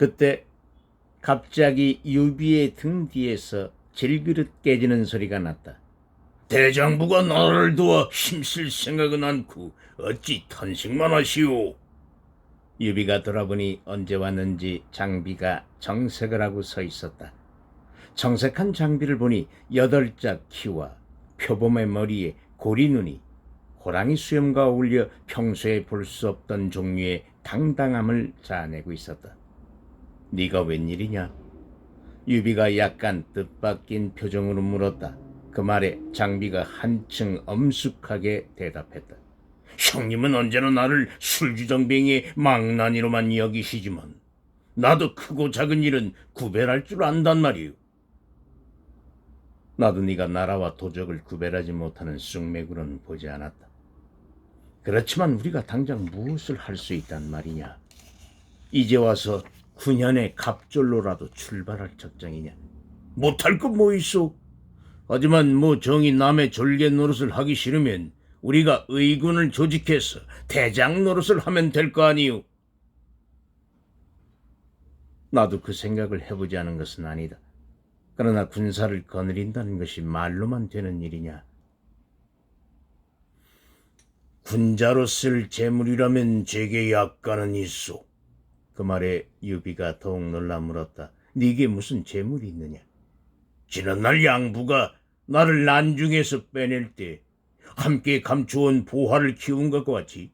그때 갑자기 유비의 등 뒤에서 질그릇 깨지는 소리가 났다. 대장부가 나라를 도와 힘쓸 생각은 않고 어찌 탄식만 하시오. 유비가 돌아보니 언제 왔는지 장비가 정색을 하고 서 있었다. 정색한 장비를 보니 여덟 짝 키와 표범의 머리에 고리 눈이 호랑이 수염과 어울려 평소에 볼 수 없던 종류의 당당함을 자아내고 있었다. 네가 웬일이냐? 유비가 약간 뜻밖인 표정으로 물었다. 그 말에 장비가 한층 엄숙하게 대답했다. 형님은 언제나 나를 술주정뱅이의 망나니로만 여기시지만 나도 크고 작은 일은 구별할 줄 안단 말이오. 나도 네가 나라와 도적을 구별하지 못하는 쑥맥으로는 보지 않았다. 그렇지만 우리가 당장 무엇을 할 수 있단 말이냐? 이제 와서 9년의 갑절로라도 출발할 적정이냐? 못할 것뭐 있어? 하지만 뭐 정이 남의 졸개 노릇을 하기 싫으면 우리가 의군을 조직해서 대장 노릇을 하면 될 거 아니오. 나도 그 생각을 해보지 않은 것은 아니다. 그러나 군사를 거느린다는 것이 말로만 되는 일이냐? 군자로 쓸 재물이라면 제게 약간은 있어. 그 말에 유비가 더욱 놀라 물었다. 네게 무슨 재물이 있느냐? 지난날 양부가 나를 난중에서 빼낼 때 함께 감추온 보화를 키운 것과 같이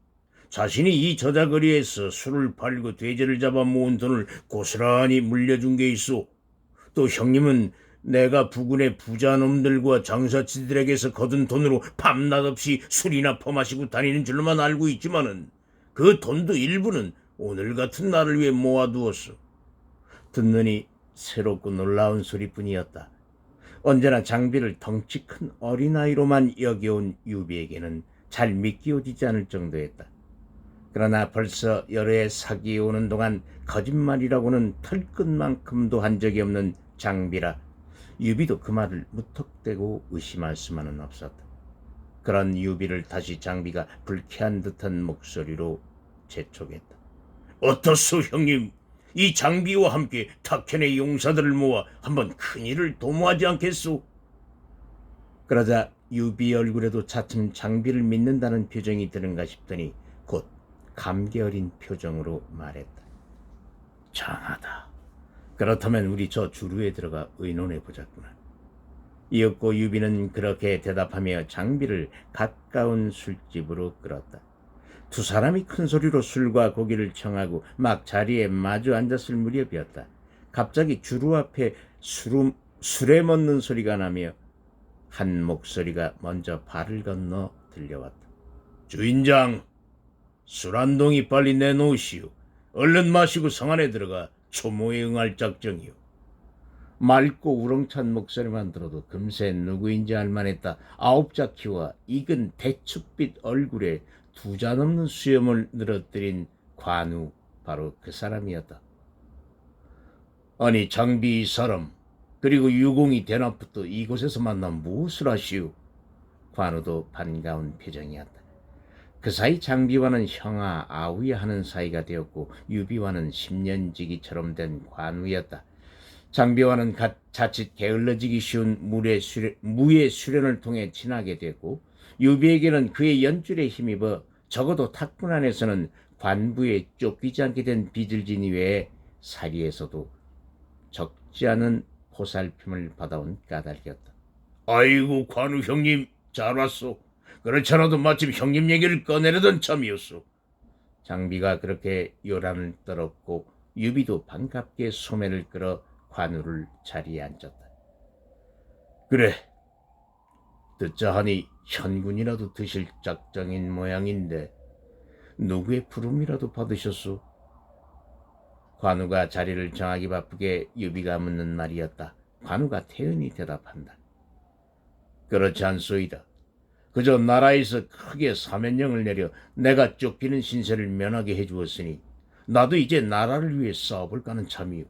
자신이 이 저자거리에서 술을 팔고 돼지를 잡아 모은 돈을 고스란히 물려준 게 있어. 또 형님은 내가 부군의 부자놈들과 장사치들에게서 거둔 돈으로 밤낮 없이 술이나 퍼마시고 다니는 줄로만 알고 있지만은 그 돈도 일부는 오늘 같은 날을 위해 모아두었어. 듣느니 새롭고 놀라운 소리뿐이었다. 언제나 장비를 덩치 큰 어린아이로만 여겨온 유비에게는 잘 믿기어지지 않을 정도였다. 그러나 벌써 여러 해 사기 오는 동안 거짓말이라고는 털끝만큼도 한 적이 없는 장비라 유비도 그 말을 무턱대고 의심할 수만은 없었다. 그런 유비를 다시 장비가 불쾌한 듯한 목소리로 재촉했다. 어떻소 형님? 이 장비와 함께 탁현의 용사들을 모아 한번 큰일을 도모하지 않겠소? 그러자 유비 얼굴에도 차츰 장비를 믿는다는 표정이 드는가 싶더니 곧 감개 어린 표정으로 말했다. 장하다. 그렇다면 우리 저 주루에 들어가 의논해 보자꾸나. 이윽고 유비는 그렇게 대답하며 장비를 가까운 술집으로 끌었다. 두 사람이 큰 소리로 술과 고기를 청하고 막 자리에 마주 앉았을 무렵이었다. 갑자기 주루 앞에 술음, 술에 먹는 소리가 나며 한 목소리가 먼저 발을 건너 들려왔다. 주인장, 술 한 동이 빨리 내놓으시오. 얼른 마시고 성 안에 들어가 초모에 응할 작정이오. 맑고 우렁찬 목소리만 들어도 금세 누구인지 알만했다. 아홉 자 키와 익은 대축빛 얼굴에 두잔 없는 수염을 늘어뜨린 관우 바로 그 사람이었다. 아니 장비 이 사람 그리고 유공이 대낮부터 이곳에서 만나 무엇을 하시오? 관우도 반가운 표정이었다. 그 사이 장비와는 형아 아우야 하는 사이가 되었고 유비와는 10년지기처럼 된 관우였다. 장비와는 가- 자칫 게을러지기 쉬운 물의 수련, 무의 수련을 통해 친하게 됐고 유비에게는 그의 연줄에 힘입어 적어도 탁군 안에서는 관부에 쫓기지 않게 된 빚을 진 이외에 사리에서도 적지 않은 보살핌을 받아온 까닭이었다. 아이고 관우 형님 잘 왔소. 그렇지 않아도 마침 형님 얘기를 꺼내려던 참이었소. 장비가 그렇게 요란을 떨었고 유비도 반갑게 소매를 끌어 관우를 자리에 앉혔다. 그래. 듣자 하니 현군이라도 드실 작정인 모양인데 누구의 부름이라도 받으셨소? 관우가 자리를 정하기 바쁘게 유비가 묻는 말이었다. 관우가 태연히 대답한다. 그렇지 않소이다. 그저 나라에서 크게 사면령을 내려 내가 쫓기는 신세를 면하게 해주었으니 나도 이제 나라를 위해 싸워볼까 하는 참이요.